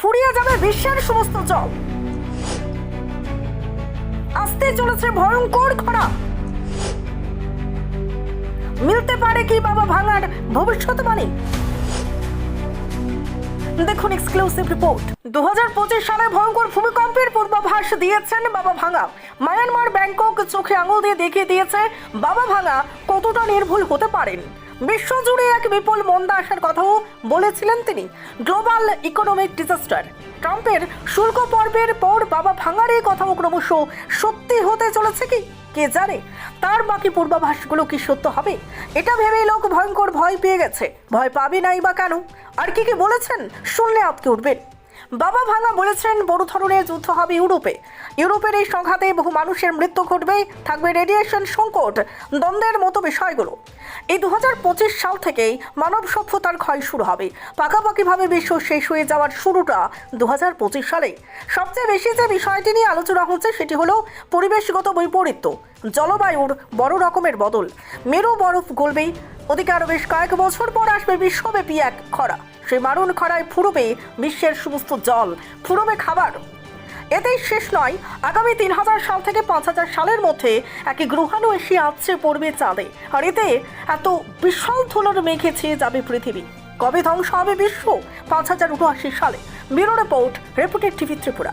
ফুরিয়ে যাবে বিশ্বের সমস্ত জল। আসতে চলেছে ভয়ঙ্কর খরা মিলতে পারে কি বাবা ভাঙার ভবিষ্যৎবাণী? দেখুন এক্সক্লুসিভ রিপোর্ট দু হাজার পঁচিশ সালে ভয়ঙ্কর ভূমিকম্পের পূর্বাভাস দিয়েছেন বাবা ভাঙা। মায়ানমার ব্যাংকক চোখে আঙুল দিয়ে দেখিয়ে দিয়েছে বাবা ভাঙা কতটা নির্ভুল হতে পারেন। বিশ্বজুড়ে এক বিপুল মন্দা আসার কথাও বলেছিলেন তিনি। গ্লোবাল ইকোনমিক ডিজাস্টার ট্রাম্পের শুল্ক পর্বের পর বাবা ভাঙার এই কথাও ক্রমশ সত্যি হতে চলেছে কি? কে জানে? তার বাকি পূর্বাভাসগুলো কি সত্য হবে? এটা ভেবেই লোক ভয়ঙ্কর ভয় পেয়ে গেছে। ভয় পাবে নাই বা কেন? আর কি কি বলেছেন? শুনলে আপকে উঠবেন। বাবা ভাঙা বলেছেন, বড় ধরনের যুদ্ধ হবে ইউরোপে। ইউরোপের এই সংঘাতে বহু মানুষের মৃত্যু ঘটবে, থাকবে রেডিয়েশন সংকট, দ্বন্দ্বের মতো বিষয়গুলো। এই দু হাজার পঁচিশ সাল থেকেই মানব সভ্যতার ক্ষয় শুরু হবে। পাকাপাকিভাবে বিশ্ব শেষ হয়ে যাওয়ার শুরুটা দু হাজার পঁচিশ সালে সবচেয়ে বেশি যে বিষয়টি নিয়ে আলোচনা হচ্ছে সেটি হলো পরিবেশগত বৈপরীত্য, জলবায়ুর বড় রকমের বদল। মেরু বরফ গলবে ওদিকে আরও বেশ কয়েক বছর পর আসবে বিশ্বব্যাপী এক খরা। সেই মারুন খরায় ফুরবে বিশ্বের সমস্ত জল, ফুরবে খাবার। এতেই শেষ নয়, আগামী তিন হাজার সাল থেকে পাঁচ হাজার সালের মধ্যে একই গ্রহাণু এসে আছড়ে পড়বে চাঁদে। আর এতে এত বিশাল ধুলোর মেঘে ছেয়ে যাবে পৃথিবী। কবে ধ্বংস হবে বিশ্ব? পাঁচ হাজার উনআশি সালে। Bureau report reported TV Tripura.